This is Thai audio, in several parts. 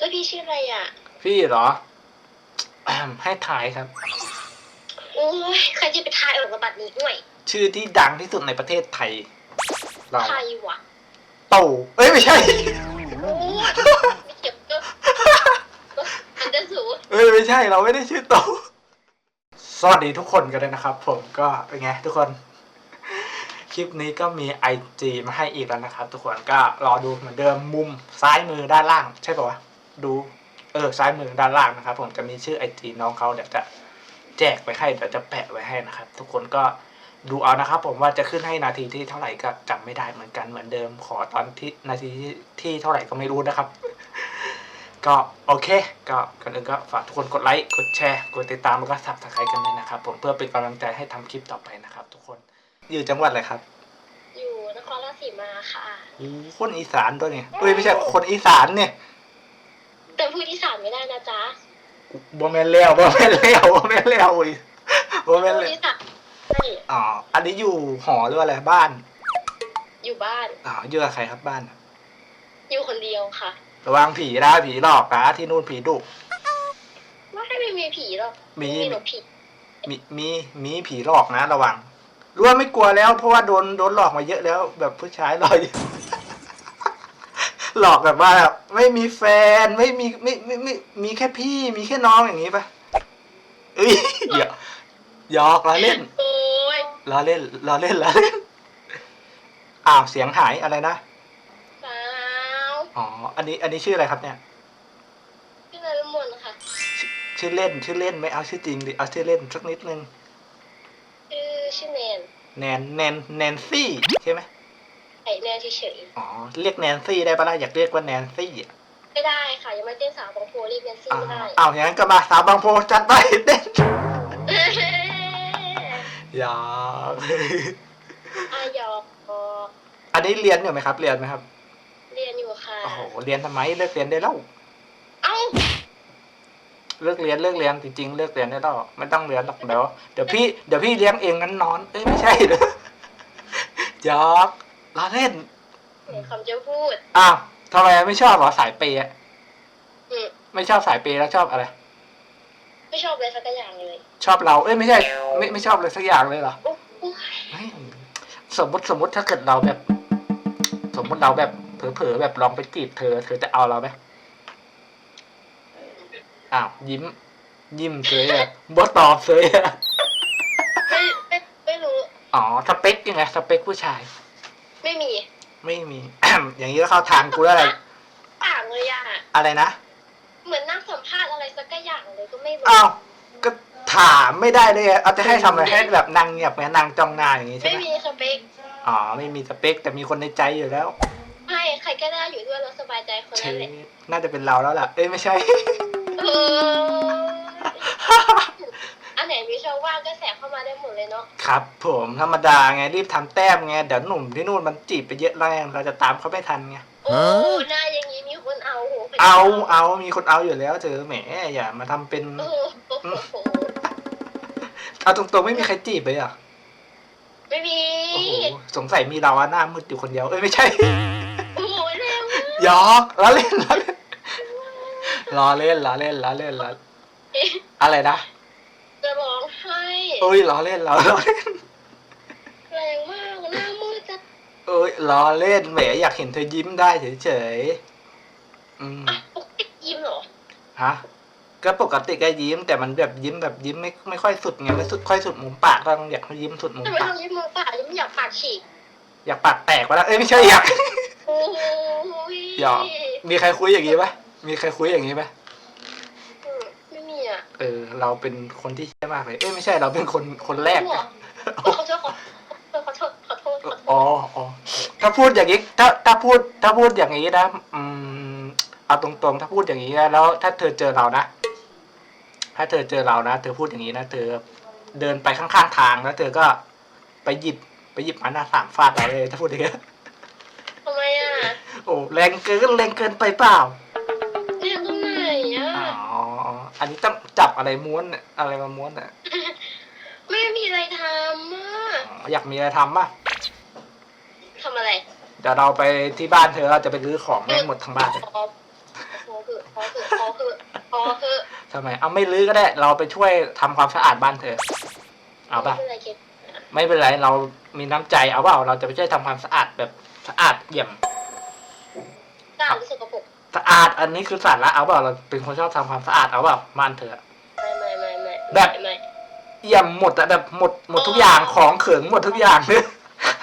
แล้วพี่ชื่ออะไรอะ พี่เหรอให้ถ่ายครับ โอ้ยใครจะไปทายออกกับบัตรนี้ด้วยชื่อที่ดังที่สุดในประเทศไทย เราใครวะโตเอ้ยไม่ใช่ โอ้ยไม่เก็บก็มันจะสูเอ้ยไม่ใช่เราไม่ได้ชื่อโต สวัสดีทุกคนกันเลยนะครับ ผมก็เป็นไงทุกคน คลิปนี้ก็มี IG มาให้อีกแล้วนะครับ ทุกคนก็รอดูเหมือนเดิมมุมซ้ายมือด้านล่าง ใช่ปะวะ ดูเออซ้ายมือด้านล่างนะครับ ผมจะมีชื่อ IG น้องเขาเดี๋ยวจะแจกไปให้เดี๋ยวจะแปะไว้ให้นะครับ ทุกคนก็ดูเอานะครับ ผมว่าจะขึ้นให้นาทีที่เท่าไหร่ก็จำไม่ได้เหมือนกันเหมือนเดิมขอตอนที่นาทีที่ที่เท่าไหร่ก็ไม่รู้นะครับ ก็โอเค ก็ก่อนอื่นก็ฝากทุกคนกดไลค์กดแชร์กดติดตามแล้วก็สับสไครต์กันเลยนะครับ ผมเพื่อเป็นกำลังใจให้ทำคลิปต่อไปนะครับ ทุกคนอยู่จังหวัดอะไรครับอยู่นครราชสีมาค่ะโอ้คนอีสานด้วยเนี่ยเอ้ยไม่ใช่คนอีสานเนี่ย แต่พูดที่สามไม่ได้นะจ๊ะบ่แม่นแล้วบ่แม่นแล้วบ่แม่นแล้วอุ้ยบ่แม่นพูดแล้วที่สามใช่อ๋ออันนี้อยู่หอหรือว่าอะไรบ้านอยู่บ้าน อ๋ออยู่กับใครครับบ้านอยู่คนเดียวค่ะ ระวังผีนะผีหลอกนะที่นู่นผีดุว่าให้ไม่มีผีหรอกมีไหรอกผี มีมีมีผีหลอกนะระวังรู้ว่าไม่กลัวแล้วเพราะว่าโดนโดนหลอกมาเยอะแล้ว แบบผู้ชายหลอกเยอะ หลอกแบบว่าแบบไม่มีแฟนไม่มีไม่ไม่ไม่มีแค่พี่มีแค่น้องอย่างนี้ปะเอ้ยหยอกหยอกล้อเล่นโอ้ยล้อเล่นล้อเล่นล้อเล่นอ้าวเสียงหายอะไรนะสาวอ๋ออันนี้อันนี้ชื่ออะไรครับเนี่ยชื่อนายมนต์ค่ะชื่อเล่นชื่อเล่นไม่เอาชื่อจริงดิเอาชื่อเล่นสักนิดนึงชื่อชื่อแนนแนนแนนแนนซี่ใช่ไหมไอ้แนนเฉยอ๋อเรียกแนนซี่ได้ปะล่ะอยากเรียกว่าแนนซี่อะๆไม่ได้ค่ะ ยังไม่เต้นสาวบางโพเรียกแนนซี่อ้าวไม่ได้อ้าวอย่างนั้นก็มาสาวบางโพจัดไปเต้นอยากอายอกออันนี้เรียนอยู่ไหมครับ เรียนไหมครับเรียนอยู่ค่ะ โอ้โหเรียนทำไมเลิกเรียนได้แล้วเอ้าเลิกเรียนเลิกเรียนจริงๆเลิกเรียนได้แล้วไม่ต้องเรียนหรอกเดี๋ยวเดี๋ยวพี่เดี๋ยวพี่เลี้ยงเองงั้นนอน เอ้ยไม่ใช่เด้อหยอก ล้อเล่นเห็นคำจะพูด อ้าวทำไมไม่ชอบเหรอสายเปย์อะอืม ไม่ชอบสายเปย์แล้วชอบอะไร ไม่ชอบเลยสักอย่างเลยชอบเรา เอ้ยไม่ใช่ ไม่ไม่ชอบเลยสักอย่างเลยเหรอ โอ้โอ้ยไม่สมมติสมมติถ้าเกิดเราแบบ สมมติเราแบบเผลอๆแบบลองไปจีบเธอ เธอจะเอาเราไหมอ้าวยิ้ม ยิ้มเฉยอะบ่ตอบเฉยอะไม่ไม่ไม่รู้อ๋อสเปคยังไงสเปคผู้ชาย ไม่มีไม่มี อย่างนี้ก็เข้าทางกูแล้วอะไร ต่างเลยอะอะไรนะ เหมือนนั่งสัมภาษณ์อะไรสักอย่างเลยก็ไม่รู้อ้าว ก็ถามไม่ได้เลยอะเอาจะให้ทำอะไรให้แบบนั่งเงียบไหมนั่งจ้องหน้าอย่างนี้ใช่ไม่ไหมมีสเปคอ๋อ ไม่มีสเปคแต่มีคนในใจอยู่แล้ว ไม่ใครก็ได้อยู่ด้วยแล้วสบายใจคนเชนั้นแหละน่าจะเป็นเราแล้วล่ะ เอ้ยไม่ใช่ เออ อันไหนมีช่องว่างก็แสกเข้ามาได้หมดเลยเนาะครับผมธรรมดาไงรีบทำแต้มไงเดี๋ยวหนุ่มที่นู่นมันจีบไปเยอะแล้วไงเราจะตามเขาไม่ทันไงโอ้หน้าอย่างนี้มีคนเอาโหป็นเอาเอามีคนเอาอยู่แล้วเธอแหมอย่ามาทำเป็นโอ้โหโอ้โหโอ้โหเอาตรงๆไม่มีใครจีบเลยอะไม่มีโอ้โหสงสัยมีเราอะหน้ามืดอยู่คนเดียวเอ้ยไม่ใช่โอ้โหเร็วมากหยอกล้อเล่นล้อเล่นล้อเล่นล้อเล่นล้อเล่นล้ออะไรนะจะร้องไห้ เอ้ยล้อเล่นล้อเล่นแรงมากหน้ามืดจะเอ้ยล้อเล่นแหมอยากเห็นเธอยิ้มได้เฉยๆอืมอะปกติยิ้มเหรอฮะก็ปกติก็ยิ้ม แต่มันแบบยิ้มแบบยิ้มไม่ไม่ค่อยสุดไงไม่สุดค่อยสุดมุมปากต้องอยากให้ยิ้มสุดมุมทำไมปากทำยิ้มมือปากยิ้มอยากปากฉีกอยากปากแตกวะแล้วเอ้ยไม่ใช่อยาก โอ้โหหยอกมีใครคุยอย่างนี้ปะมีใครคุยอย่างนี้ปะอืมไม่มีอะ เออ เราเป็นคนที่แย่มากเลย เอ้ยไม่ใช่เราเป็นคนคนแรกหัวขอโทษขอขอโทษขอโทษขอโทษอ๋ออ๋อถ้าพูดอย่างนี้ ถ้าถ้าพูดถ้าพูดอย่างนี้นะ อืม เอาตรงๆ ถ้าพูดอย่างนี้นะแล้ว ถ้าเธอเจอเรานะ ถ้าเธอเจอเรานะ เธอพูดอย่างนี้นะ เธอเดินไปข้างๆทางแล้วเธอก็ไปหยิบไปหยิบไม้หน้าสามฟาดเราเลย ถ้าพูดอย่างนี้ทำไมอะ โอ้แรงเกินแรงเกินไปเปล่าเรียนตรงไหนอะอ๋ออันนี้ต้อง จับอะไรม้วนน่ะอะไรมาม้วนอะไม่มีอะไรทำอะอ๋ออยากมีอะไรทำป่ะทำอะไรเดี๋ยวเราไปที่บ้านเธอเราจะไปรื้อของแม่งหมดทั้งบ้านเลยอ๋อโอ้โหคือพอคือพอคือพอคือทำไมเอาไม่ลื้อก็ได้ เราไปช่วยทำความสะอาดบ้านเธอ เอาป่ะไม่เป็นไรเก็บไม่เป็นไรเรามีน้ำใจเอาเปล่าเราจะไปช่วยทำความสะอาดแบบสะอาดเยี่ยมกล้ารู้สึกกระปุกสะอาดอันนี้คือสาระเอาเปล่าเราเป็นคนชอบทำความสะอาดเอาเปล่าบ้านเธอไม่ไม่ไม่ไม่ แบบไม่เยี่ยมหมดอะแบบหมดหมดทุกอย่างของเขิงหมดทุกอย่าง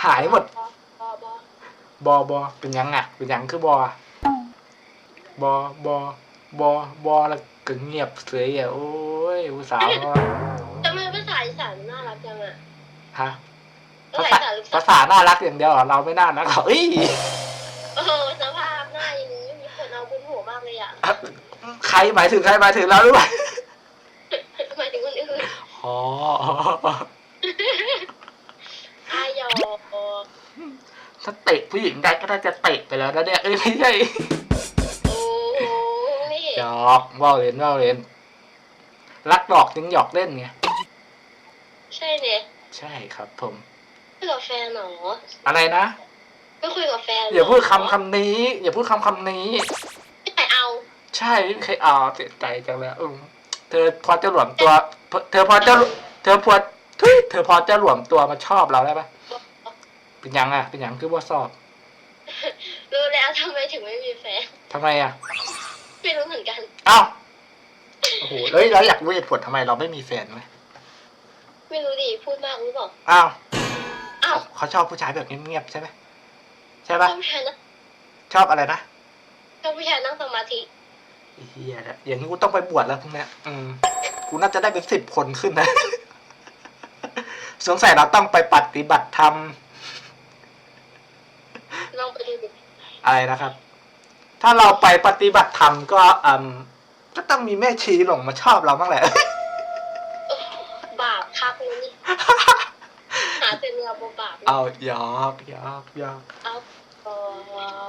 หายหมดบอบอบอบอเป็นยังอะเป็นยังคือบอะบอบอบอบอแล้วก็เงียบเสียอะโอ้ยอุตส่าห์ว่าทำไมภาษาอีสานน่ารักจังอะฮะภาภาษาษาอีสานภาษาน่ารักอย่างเดียวเหรอเราไม่น่ารักหรอเอ้ยเออสภาพหน้าอย่างนี้มีคนเอาบุญหัวมากเลยอะใครหมายถึงใครหมายถึงเราหรือเปล่าหมายถึงคน อื่นอ๋ออายอถ้าเตะผู้หญิงได้ก็น่าจะเตะไปแล้วนะเนี่ยเอ้ยไม่ใช่โอ้ยหยอกว่าเล่นว่าเล่นรักดอกจึงหยอกเล่นไงใช่เนี่ยใช่ครับผมคุยกับแฟนเหรออะไรนะไม่คุยกับแฟนเหรอย่าพูดคำคำนี้ อย่าพูดคำคำนี้ไม่ใครเอา ใช่ไม่เคยเอาเสียใจจังเลยอืมเธอพอจะหลวมตัว เธอพอจะเธอพอทุยเธอพอจะหลวมตัวมาชอบเราได้ปะเป็นยังอะ เป็นยังคือว่าสอบ รู้แล้วทำไมถึงไม่มีแฟนทำไมอะ ไม่รู้เหมือนกันอ้าวโอ้โหเอ้ยเราอยากรู้เหตุผลทำไมเราไม่มีแฟนไหมไม่รู้ดิพูดมากรู้เปล่าอ้าวอ้าวเขาชอบผู้ชายแบบเงียบๆใช่ไหมใช่ปะอบผู้ชายนะชอบอะไรนะชอบผู้ชายนั่งสมาธิเฮียแล้วอย่างนี้กูต้องไปบวชแล้วพวกเนี้ยอืม กูน่าจะได้เป็นสิบคนขึ้นนะ สงสัยเราต้องไปปฏิบัติธรรมลองไปดูดิอะไรนะครับ ถ้าเราไปปฏิบัติธรรมก็อืมก็ต้องมีแม่ชีหลงมาชอบเราบ้างแหละเออบาปคักเลยนี่หาแต่เนื้อบาปเอาหยอกหยอกหยอกเอาเอ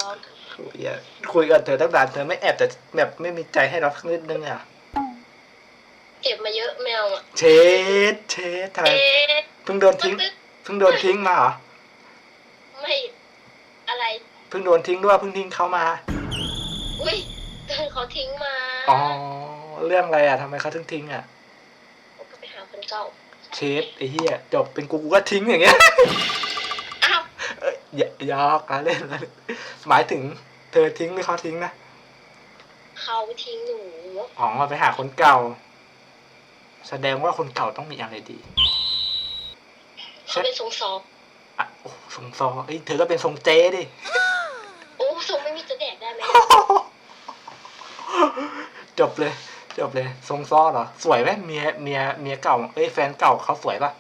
ออย่าคุยกันเธอตั้งนานเธอไม่แอบแต่แบบไม่มีใจให้เราสักนิดนึงอะ เจ็บมาเยอะแมวอะเชดเชดทำไมเอ๊ะเพิ่งโดนทิ้งเพิ่งโดนทิ้งมาเหรอไม่อะไร เพิ่งโดนทิ้งด้วยเพิ่งทิ้งเขามาอุ้ยโดนเขาทิ้งมาอ๋อเรื่องอะไรอะทำไมเขาถึงทิ้งอะ ผมก็ไปหาคนเก่า เชดไอ้เหี้ยจบเป็นกูกูก็ทิ้งอย่างเงี้ยอ้าว เอ้ยอย่าหยอกละเล่นละเล่นหมายถึงเธอทิ้งหรือเขาทิ้งนะเขาทิ้งหนู อ๋อไปหาคนเก่า แสดงว่าคนเก่าต้องมีอะไรดีเขาเป็นทรงซออะโอ้ทรงซอเอ้ยเธอก็เป็นทรงเจดิโอ้ทรงไม่มีจะแดกได้ไหมจบเลยจบเลย ทรงซอเหรอ สวยไหมเมียเมียเมียเก่าเอ้ยแฟนเก่าเขาสวยปะ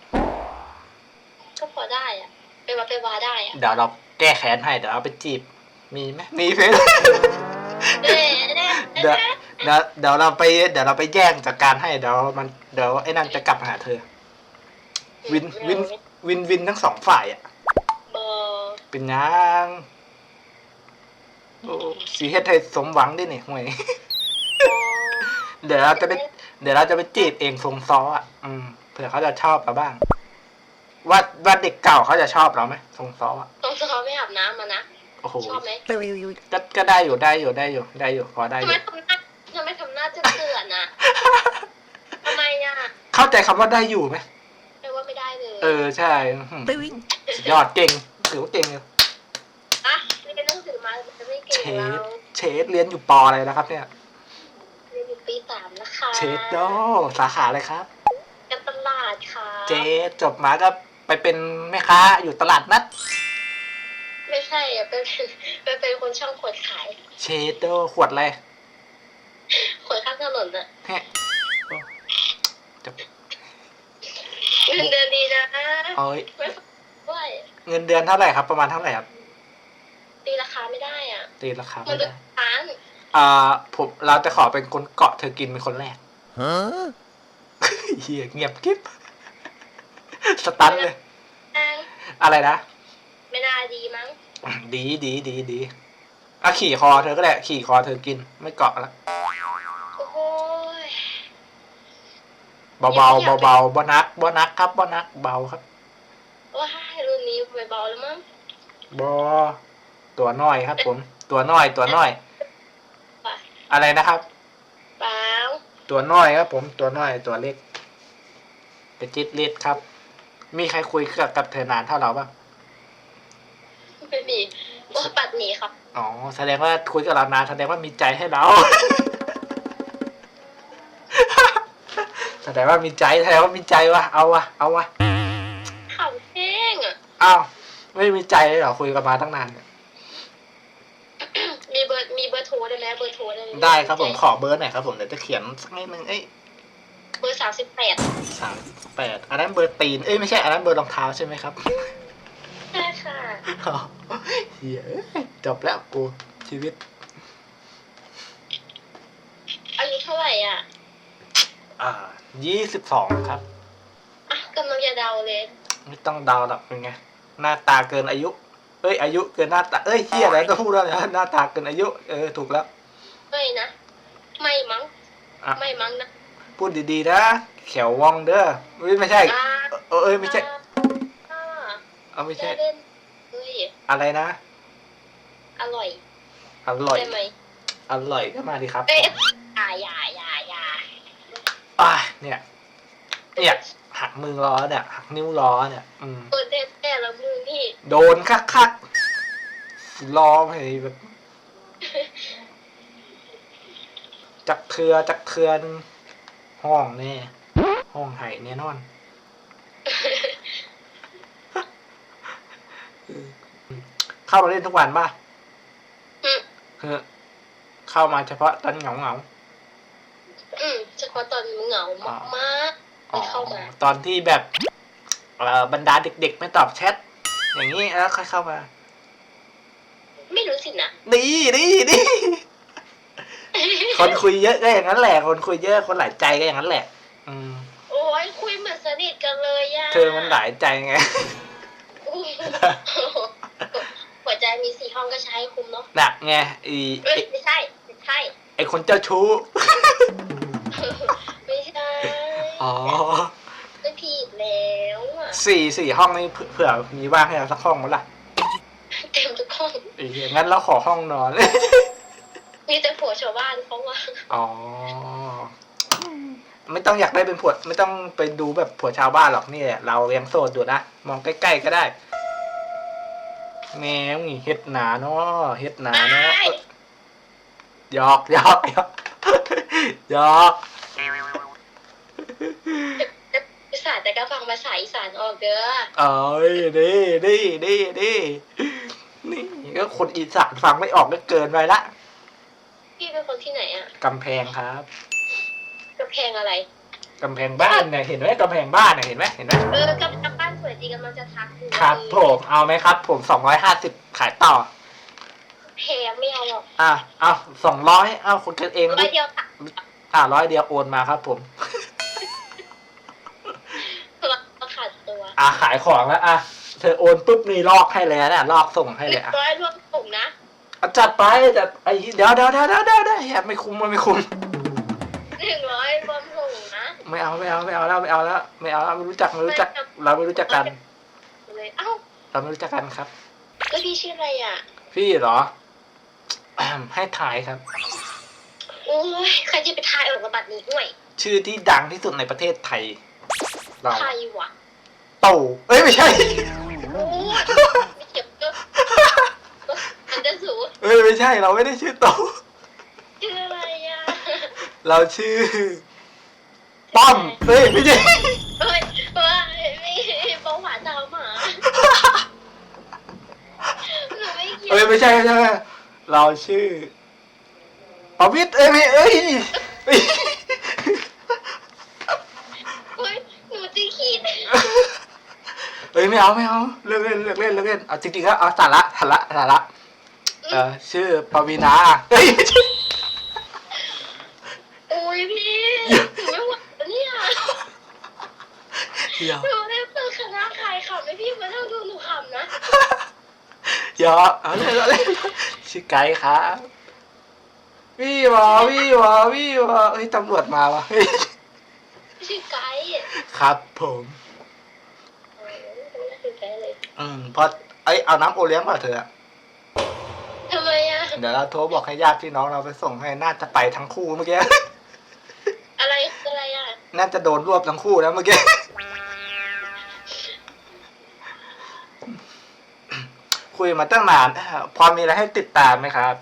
ก็พอได้อะไปมาไปวาได้อะเดี๋ยวเราแก้แค้นให้เดี๋ยวเราไปจีบ มีไหมมีเฟซเด้เด้ เดี๋ยวเดี๋ยวเดี๋ยวเราไปเดี๋ยวเราไปแย่งจากการให้เดี๋ยวมันเดี๋ยวไอ้นั่นจะกลับมาหาเธอ วินวินวินวินทั้งสองฝ่ายอะเบอร์เป็นยังโอ้สีเฮ็ดให้สมหวังดินี่ห่วย เดี๋ยวเราจะไปเดี๋ยวเราจะไปจีบเองทรงซ้ออะอืมเผื่อเขาจะชอบเราบ้าง ว่าว่าเด็กเก่าเขาจะชอบเราไหมทรงซ้ออะทรงซอไม่อาบน้ำมานะ โอ้โหชอบไหม ก็ก็ได้อยู่ได้อยู่ได้อยู่ได้อยู่พอได้อทำไมยู่ ทำหน้าทำไมทำหน้าเจือนๆน่ะทำไมอะ เข้าใจคำว่าได้อยู่ไหมแปลว่าไม่ได้เลยเออใช่อื้อหือสุดยอดเก่งถือว่าเก่งอยู่อะเรียนหนังสือมาจะไม่เชเก่งดเราเชดเรียนอยู่ปออะไรนะครับ เนี่ย เรียนอยู่ปีสามนะคะเชดโดสาขาอะไรครับ การตลาดค่ะเจจบมาก็ไปเป็นแม่ค้าอยู่ตลาดนัดไม่ใช่อะเป็นเป็นเป็นคนช่างขวดขายเชดโดขวดอะไรขวดข้างถนนอะแฮะโอ้จบ เงินเดือนดีนะเอ้ยไม่ฟังด้วยเงินเดือนเท่าไหร่ครับ ประมาณเท่าไหร่ครับตีราคาไม่ได้อะตีราคามัไม่นเป็ได้นร้านอ่าผมเราจะขอเป็นคนเกาะเธอกินเป็นคนแรก Huh? เฮียเงียบกิ๊บสตันเลยแพงอะไรนะ ไม่น่าดีมั้งดีดีดีดีอะขี่คอเธอก็ได้ขี่คอเธอกินไม่เกาะละโอ้โหย เบาเบาเบาเบาๆบ่นักบ่นักครับบ่นักเบาครับว้ายรุ่นนี้ไปเบาแล้วมั้งบอตัวน้อยครับ ผม ตัวน้อยตัวน้อยว่ะอะไรนะครับเปล่าตัวน้อยครับ ผมตัวน้อยตัวเล็กกระจิตเล็ดครับ มีใครคุยกับเธอนานเท่าเราปะไม่มีว่าปัดหนีครับอ๋อแสดงว่าคุยกับเรานานแสดงว่ามีใจให้เรา แสดงว่ามีใจแสดงว่ามีใจวะเอาวะเอาวะข่าวแห้งอะอ้าวไม่มีใจเลยเหรอคุยกันมาตั้งนานเนี่ยมีเบอร์มีเบอร์โทรได้ไหมเบอร์โทรได้ไหมได้ครับผมขอเบอร์หน่อยครับผมเดี๋ยวจะเขียนสักนิดนึงเอ้ยเบอร์สามสิบแปดสามแปดอันนั้นเบอร์ตีนเอ้ยไม่ใช่อันนั้นเบอร์รองเท้าใช่ไหมครับใช่ค่ะอ๋อเหี้ยจบแล้วกูชีวิตอายุเท่าไหร่อะ อ่า ยี่สิบสองครับอะกำลังจะเดาเลยไม่ต้องเดาหรอกเป็นไงหน้าตาเกินอายุ เอ้ย อายุเกินหน้าตา เอ้ยเฮียอะไรต้องพูดแล้วนะหน้าตาเกินอายุ เออถูกแล้ว ไม่นะ ไม่มั้งอะ ไม่มั้งนะพูดดีๆนะเขียววองเด้อเอ้ยไม่ใช่ อ่าเออเอ้ยไม่ใช่อ่าเอาไม่แค่ใช่เล่นเฮ้ยอะไรนะ อร่อยอร่อย ใช่ไหมอร่อยก็มาดีครับ เอ้ยอย่าอย่าอย่า อย่าอะเนี่ยเนี่ยหักมือล้อเนี่ยหักนิ้วล้อเนี่ย อืมเปิดแต่แต่ละมือนี่โดนคักคักๆล้อไปแบบจักเทือจักเทือนห้องแน่ห้องไห่เนี่ยนอน เข้ามาเล่นทุกวันป่ะอืมคือเข้ามาเฉพาะตอนเหงาเหงาอื มเฉพาะตอนเหงามากมากๆๆไม่เข้ามาตอนที่แบบเอ่อบรรดาเด็กๆ ไม่ตอบแชทอย่างนี้แล้วค่อยเข้ามา ไม่รู้สินะดีดีดีคนคุยเยอะก็อย่างนั้นแหละ คนคุยเยอะคนหลายใจก็อย่างนั้นแหละ อืมโอ้ยคุยเหมือนสนิทกันเลยย่าเธอมันหลายใจไงหัวใจมีสี่ห้องก็ใช้ให้คุ้มเนาะน่ะไงไอเอ้ไอ้ยไม่ใช่ไม่ใช่ไอคนเจ้าชู้ อ๋อไม่ผิดแล้วอะสี่สี่ห้องนี่เผื่อเผื่อมีว่างให้เราสักห้องมั้ยล่ะเต็มทุกห้องไอ้เหี้ยงั้นเราขอห้องนอนมีแต่ผัวชาวบ้านเขาว่าอ๋อไม่ต้องอยากได้เป็นผัวไม่ต้องไปดูแบบผัวชาวบ้านหรอกนี่แหละเรายังโสดอยู่นะมองใกล้ๆก็ได้แง่มีเฮ็ดหนาเนาะเฮ็ดหนาเนาะได้หยอกหยอกหยอกหยอก อีสานแต่ ก็ฟังภาษาอีสานออกเด้อเอ้ยดีดีดีดีนี่ก็คนอีสานฟังไม่ออกก็เกินไปละพี่เป็นคนที่ไหนอะกำแพงครับกำแพงอะไรกำแพงบ้านเนี่ยเห็นไหมกำแพงบ้านเนี่ยเห็นไหมเห็นไหมเออกำแพงบ้านสวยจริงกำลังจะทักอยู่ครับผมเอาไหมครับ ผมสองร้อยห้าสิบขายต่อแพงไม่เอาหรอกอะเอาสองร้อยเอาคนกันเองร้อยเดียวค่ะอะร้อยเดียวโอนมาครับผม เราขาดตัว อะขายของแล้วอะเธอโอนปุ๊บนี่ลอกให้เลยนะลอกส่งให้หเลนึ่ยงอะร้อยรวมถุงนะ อะจัดไปจัดไอ้เดี๋ยวเดี๋ยวเดี๋ยวเดี๋ยวเดี๋ยวเดี๋ยวแหบไม่คุ้มมันไม่คุ้มหนึ่งร้อยรวมถุงนะ ไม่เอาไม่เอาไม่เอาแล้วไม่เอาแล้วไม่เอาแล้วไม่รู้จักไม่รู้จัก เราไม่รู้จักกัน เลยเอ้า เราไม่รู้จักกันครับแล้วพี่ชื่ออะไรอะ พี่เหรอให้ถ่ายครับ โอ้ยใครจะไปทายออกกับบัตรนี้ด้วยชื่อที่ดังที่สุดในประเทศไทย เราใครวะ โตเอ้ยไม่ใช่โอ้ยไม่เก็บก็มันจะสูเอ้ยไม่ใช่เราไม่ได้ชื่อโตชื่ออะไรอะเราชื่อป้อมเอ้ยไม่ใช่ เฮ้ยว่าไม่เบาหวานตามหมาหนูไม่เกี่ยวเอ้ยไม่ใช่ไม่ใช่เราชื่อปวิทย์เอ้ยไม่เอ้ยเอ้ย เฮ้ยหนูจะคิด เอ้ยไม่เอาไม่เอาเลิกเล่นเลิกเล่นเลิกเล่นเอาจริงๆก็เอาสาระสาระสาระเออชื่อปวีนาเอ้ยไม่ใช่โอ้ยพี่หนูไม่ไหวแล้วเนี่ยเดี๋ยวหนูได้เปิดคณะขายขำให้พี่มาเท่าดูหนูขำนะเดี๋ยวเอาเลยเอาเลยชื่อไกด์ครับวี่วอวี่วอวี่วอเฮ้ยตำรวจมาวะเฮ้ยชื่อไกด์ครับผมโอ้ยไม่ชื่ อไกด์เลยอืมเพราะไอยเอาน้ำโอเลี้ยงมาเถอะทำไมอะเดี๋ยวเราโทรบอกให้ญาติพี่น้องเราไปส่งให้น่าจะไปทั้งคู่เมื่อกี้ อะไรคืออะไรอะน่าจะโดนรวบทั้งคู่แล้วเมื่อกี้ คุยมาตั้งนานเอ่อพอมีอะไรให้ติดตามไหมครับ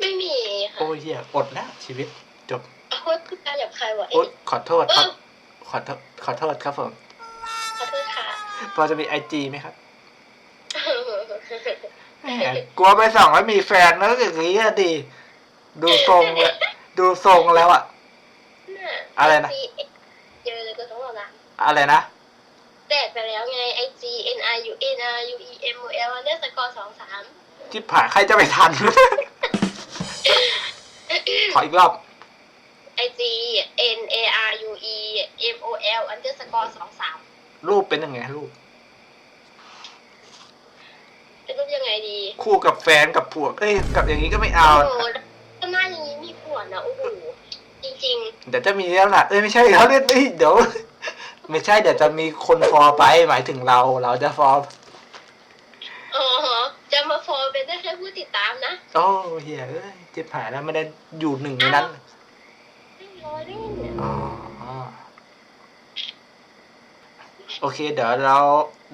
ไม่มีค่ะโอ้ยเหี้ยอดแล้วชีวิตจบ โคตรคือการหยาบคายวะโอ๊เอ๊ะยขอโทษเอครับอขอโทษขอโทษครับผมขอโทษค่ะ พอจะมีไอจีไหมครับแหมกลัวไปส่องแล้วมีแฟนแล้วอย่างนี้อะดี ดูทรงเลยดูทรงแล้วอะอะไรนะเจอเลยก็ต้องรอละอะไรนะแตกไปแล้วไง I G N I U N R U E M O L เลือกสกอร์สองสามที่ผ่านใครจะไปทัน ขออีกรอบไอ G N A R U E M O L อันเดอร์สกอร์สองสาม รูปเป็นยังไงรูปเป็นรูปยังไงดีคู่กับแฟนกับผัวเอ้ยกับอย่างนี้ก็ไม่เอาโอ้โหก็หน้าอย่างนี้มีผัวนะโอ้โหจริงเดี๋ยวจะมีแล้วล่ะเอ้ยไม่ใช่เขาเรียกเอ้ยเดี๋ยว ไม่ใช่เดี๋ยวจะมีคนฟอลไปหมายถึงเรา เราจะฟอลๆอ๋อจะมาโฟนเป็นได้แค่ผู้ติดตามนะโอ้เฮียเอ้ยเจ็บหายแล้วไม่ได้อยู่หนึ่งในนั้น ไม่ร้อยเล่นเนี่ยอ๋อ โอเค เดี๋ยวเรา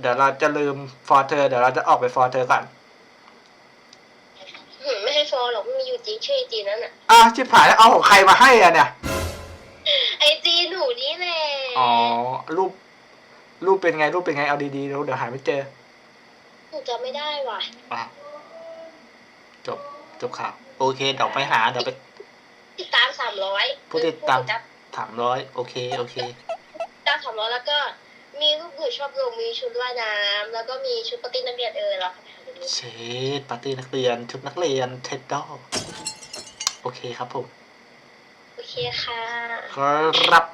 เดี๋ยวเราจะลืมฟอร์เธอ เดี๋ยวเราจะออกไปฟอร์เธอก่อนหืมไม่ให้โฟนหรอกมันมีอยู่จริงชื่อไอจีนั่นอะอ้าวชิบหายแล้วเอาของใครมาให้อะเนี่ย ไอจีหนูนี่แหละอ๋อ รูป รูปเป็นไง รูปเป็นไง เอาดีๆเดี๋ยวเดี๋ยวหาไม่เจอ หนูจำไม่ได้ว่ะอะจบ จบข่าวโอเค เดี๋ยวไปหา เดี๋ยวไป ติดตามสามร้อยผู้ติดตามถามร้อย โอเค โอเคตามสามร้อยแล้วก็ มีรูปหนูชอบลงมีชุดว่ายน้ำแล้วก็มีชุดปาร์ตี้นักเรียนเออเราค่ะเชดปาร์ตี้นักเรียน ชุดนักเรียนเท็ดดอโอเคครับผม โอเคค่ะครับ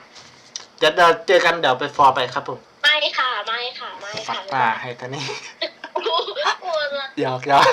เดี๋ยวเราเจอกันเดี๋ยวไปฟอร์ไปครับผม ไม่ค่ะ ไม่ค่ะ ไม่ฟัค่ะกตาให้ท่านนี่โอ้โหโอ้โห หยอกหยอก